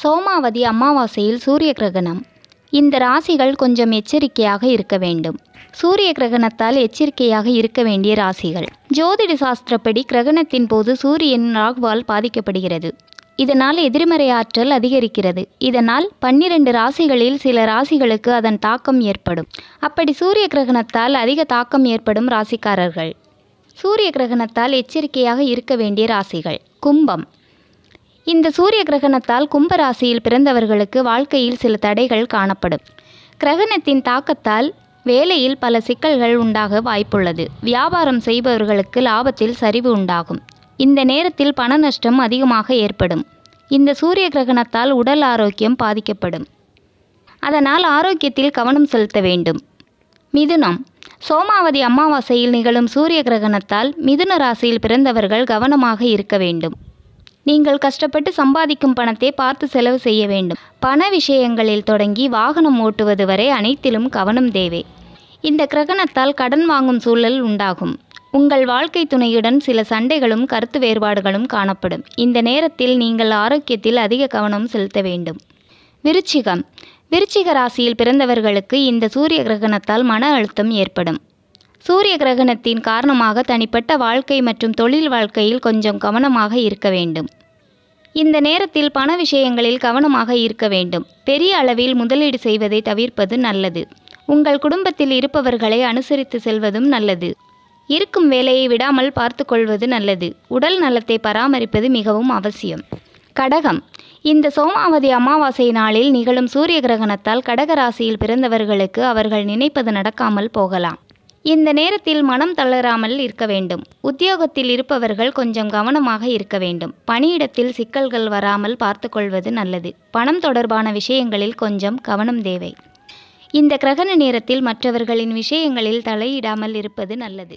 சோமாவதி அமாவாசையில் சூரிய கிரகணம் இந்த ராசிகள் கொஞ்சம் எச்சரிக்கையாக இருக்க வேண்டும். சூரிய கிரகணத்தால் எச்சரிக்கையாக இருக்க வேண்டிய ராசிகள். ஜோதிட சாஸ்திரப்படி கிரகணத்தின் போது சூரியன் ராகுவால் பாதிக்கப்படுகிறது. இதனால் எதிர்மறை ஆற்றல் அதிகரிக்கிறது. இதனால் பன்னிரண்டு ராசிகளில் சில ராசிகளுக்கு அதன் தாக்கம் ஏற்படும். அப்படி சூரிய கிரகணத்தால் அதிக தாக்கம் ஏற்படும் ராசிக்காரர்கள். சூரிய கிரகணத்தால் எச்சரிக்கையாக இருக்க வேண்டிய ராசிகள். கும்பம். இந்த சூரிய கிரகணத்தால் கும்பராசியில் பிறந்தவர்களுக்கு வாழ்க்கையில் சில தடைகள் காணப்படும். கிரகணத்தின் தாக்கத்தால் வேலையில் பல சிக்கல்கள் உண்டாக வாய்ப்புள்ளது. வியாபாரம் செய்பவர்களுக்கு லாபத்தில் சரிவு உண்டாகும். இந்த நேரத்தில் பண நஷ்டம் அதிகமாக ஏற்படும். இந்த சூரிய கிரகணத்தால் உடல் ஆரோக்கியம் பாதிக்கப்படும். அதனால் ஆரோக்கியத்தில் கவனம் செலுத்த வேண்டும். மிதுனம். சோமாவதி அமாவாசையில் நிகழும் சூரிய கிரகணத்தால் மிதுன ராசியில் பிறந்தவர்கள் கவனமாக இருக்க வேண்டும். நீங்கள் கஷ்டப்பட்டு சம்பாதிக்கும் பணத்தை பார்த்து செலவு செய்ய வேண்டும். பண விஷயங்களில் தொடங்கி வாகனம் ஓட்டுவது வரை அனைத்திலும் கவனம் தேவை. இந்த கிரகணத்தால் கடன் வாங்கும் சூழல் உண்டாகும். உங்கள் வாழ்க்கை துணையுடன் சில சண்டைகளும் கருத்து வேறுபாடுகளும் காணப்படும். இந்த நேரத்தில் நீங்கள் ஆரோக்கியத்தில் அதிக கவனம் செலுத்த வேண்டும். விருச்சிகம். விருச்சிக ராசியில் பிறந்தவர்களுக்கு இந்த சூரிய கிரகணத்தால் மன அழுத்தம் ஏற்படும். சூரிய கிரகணத்தின் காரணமாக தனிப்பட்ட வாழ்க்கை மற்றும் தொழில் வாழ்க்கையில் கொஞ்சம் கவனமாக இருக்க வேண்டும். இந்த நேரத்தில் பண விஷயங்களில் கவனமாக இருக்க வேண்டும். பெரிய அளவில் முதலீடு செய்வதை தவிர்ப்பது நல்லது. உங்கள் குடும்பத்தில் இருப்பவர்களை அனுசரித்து செல்வதும் நல்லது. இருக்கும் வேலையை விடாமல் பார்த்து கொள்வது நல்லது. உடல் நலத்தை பராமரிப்பது மிகவும் அவசியம். கடகம். இந்த சோமாவதி அமாவாசை நாளில் நிகழும் சூரிய கிரகணத்தால் கடக ராசியில் பிறந்தவர்களுக்கு அவர்கள் நினைப்பது நடக்காமல் போகலாம். இந்த நேரத்தில் மனம் தளராமல் இருக்க வேண்டும். உத்தியோகத்தில் இருப்பவர்கள் கொஞ்சம் கவனமாக இருக்க வேண்டும். பணியிடத்தில் சிக்கல்கள் வராமல் பார்த்துக்கொள்வது நல்லது. பணம் தொடர்பான விஷயங்களில் கொஞ்சம் கவனம் தேவை. இந்த கிரகண நேரத்தில் மற்றவர்களின் விஷயங்களில் தலையிடாமல் இருப்பது நல்லது.